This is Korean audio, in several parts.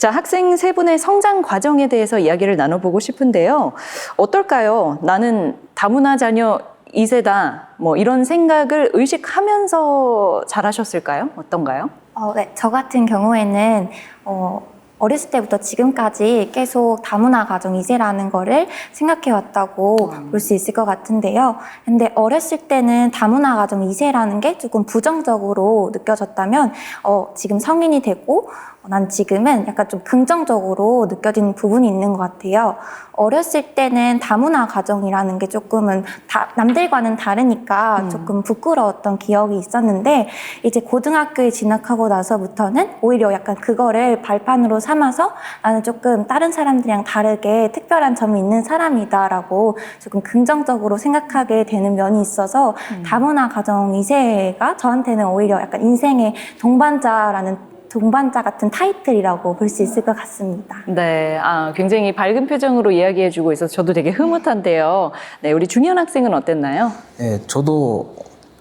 자, 학생 세 분의 성장 과정에 대해서 이야기를 나눠보고 싶은데요. 어떨까요? 나는 다문화 자녀 2세다. 뭐 이런 생각을 의식하면서 잘하셨을까요? 어떤가요? 어, 네, 저 같은 경우에는 어, 어렸을 때부터 지금까지 계속 다문화 가정 이세라는 거를 생각해 왔다고 볼수 있을 것 같은데요. 근데 어렸을 때는 다문화 가정 이세라는 게 조금 부정적으로 느껴졌다면 어, 지금 성인이 되고 어, 난 지금은 약간 좀 긍정적으로 느껴지는 부분이 있는 것 같아요. 어렸을 때는 다문화 가정이라는 게 조금은 다, 남들과는 다르니까 조금 부끄러웠던 기억이 있었는데 이제 고등학교에 진학하고 나서부터는 오히려 약간 그거를 발판으로 삼아서 나는 조금 다른 사람들이랑 다르게 특별한 점이 있는 사람이다라고 조금 긍정적으로 생각하게 되는 면이 있어서 다문화 가정 2세가 저한테는 오히려 약간 인생의 동반자라는 동반자 같은 타이틀이라고 볼 수 있을 것 같습니다. 네, 아, 굉장히 밝은 표정으로 이야기해주고 있어서 저도 되게 흐뭇한데요. 네, 우리 중현 학생은 어땠나요? 네, 저도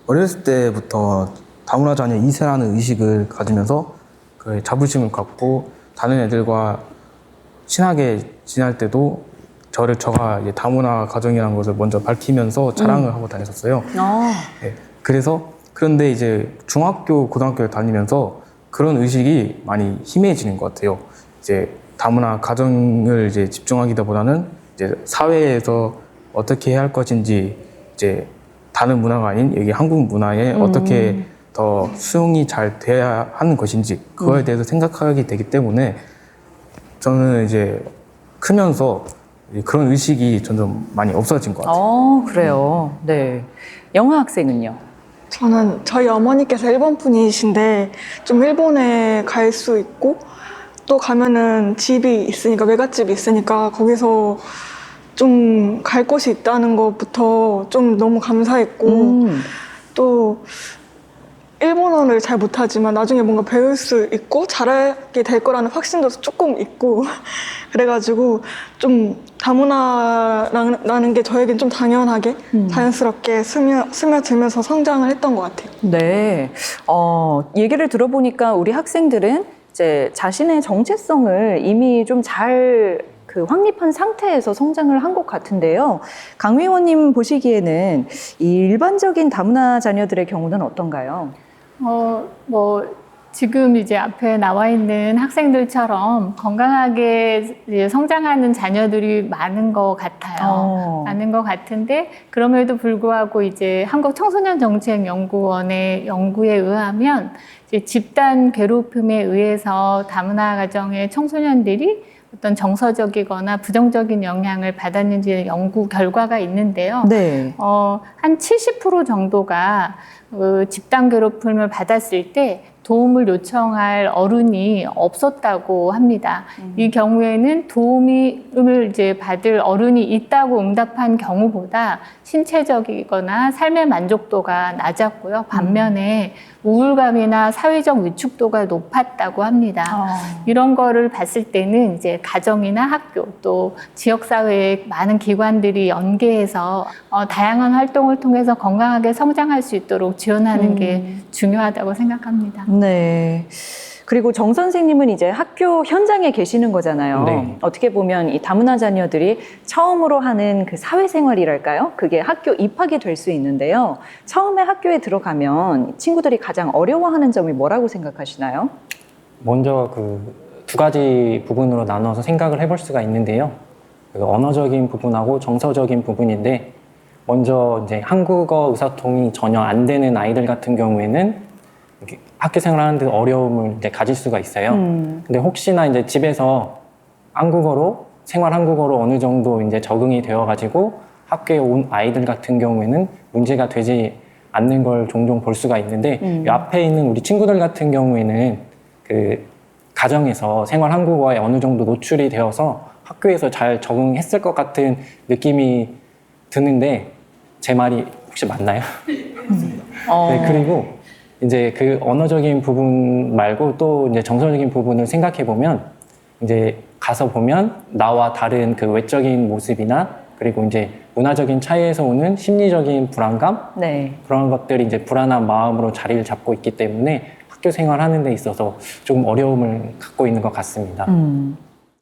어렸을 때부터 다문화 자녀 2세라는 의식을 가지면서 그 자부심을 갖고 다른 애들과 친하게 지낼 때도 저를 저가 이제 다문화 가정이라는 것을 먼저 밝히면서 자랑을 하고 다녔었어요. 어, 네, 그래서 그런데 이제 중학교, 고등학교를 다니면서 그런 의식이 많이 희미해지는 것 같아요. 이제 다문화 가정을 이제 집중하기보다는 이제 사회에서 어떻게 해야 할 것인지 이제 다른 문화가 아닌 여기 한국 문화에 어떻게 더 수용이 잘 돼야 하는 것인지 그거에 대해서 생각하게 되기 때문에 저는 이제 크면서 그런 의식이 점점 많이 없어진 것 같아요. 어, 그래요. 네. 영화 학생은요? 저는 저희 어머니께서 일본 분이신데 좀 일본에 갈 수 있고 또 가면은 집이 있으니까 외갓집이 있으니까 거기서 좀 갈 곳이 있다는 것부터 좀 너무 감사했고 음, 또 일본어를 잘 못하지만 나중에 뭔가 배울 수 있고 잘하게 될 거라는 확신도 조금 있고 그래가지고 좀 다문화라는 게 저에겐 좀 당연하게 자연스럽게 스며, 스며들면서 성장을 했던 것 같아요. 네. 어, 얘기를 들어보니까 우리 학생들은 이제 자신의 정체성을 이미 좀잘 그 확립한 상태에서 성장을 한 것 같은데요. 강 의원님 보시기에는 이 일반적인 다문화 자녀들의 경우는 어떤가요? 어, 뭐, 지금 이제 앞에 나와 있는 학생들처럼 건강하게 성장하는 자녀들이 많은 것 같아요. 어. 많은 것 같은데, 그럼에도 불구하고 이제 한국 청소년 정책 연구원의 연구에 의하면 집단 괴롭힘에 의해서 다문화 가정의 청소년들이 어떤 정서적이거나 부정적인 영향을 받았는지 연구 결과가 있는데요. 네. 어, 한 70% 정도가 그 집단 괴롭힘을 받았을 때 도움을 요청할 어른이 없었다고 합니다. 이 경우에는 도움을 이제 받을 어른이 있다고 응답한 경우보다 신체적이거나 삶의 만족도가 낮았고요. 반면에 우울감이나 사회적 위축도가 높았다고 합니다. 어. 이런 거를 봤을 때는 이제 가정이나 학교 또 지역 사회의 많은 기관들이 연계해서 어, 다양한 활동을 통해서 건강하게 성장할 수 있도록 지원하는 게 중요하다고 생각합니다. 네. 그리고 정 선생님은 이제 학교 현장에 계시는 거잖아요. 네. 어떻게 보면 이 다문화 자녀들이 처음으로 하는 그 사회생활이랄까요? 그게 학교 입학이 될 수 있는데요. 처음에 학교에 들어가면 친구들이 가장 어려워하는 점이 뭐라고 생각하시나요? 먼저 그 두 가지 부분으로 나눠서 생각을 해볼 수가 있는데요. 그 언어적인 부분하고 정서적인 부분인데 먼저 이제 한국어 의사통이 전혀 안 되는 아이들 같은 경우에는 학교 생활하는 데 어려움을 이제 가질 수가 있어요. 음. 근데 혹시나 이제 집에서 한국어로 생활 한국어로 어느 정도 이제 적응이 되어가지고 학교에 온 아이들 같은 경우에는 문제가 되지 않는 걸 종종 볼 수가 있는데 음. 이 앞에 있는 우리 친구들 같은 경우에는 그 가정에서 생활 한국어에 어느 정도 노출이 되어서 학교에서 잘 적응했을 것 같은 느낌이 드는데 제 말이 혹시 맞나요? 어. 네, 그리고 이제 그 언어적인 부분 말고 또 이제 정서적인 부분을 생각해 보면 이제 가서 보면 나와 다른 그 외적인 모습이나 그리고 이제 문화적인 차이에서 오는 심리적인 불안감 네. 그런 것들이 이제 불안한 마음으로 자리를 잡고 있기 때문에 학교 생활하는 데 있어서 조금 어려움을 갖고 있는 것 같습니다. 음.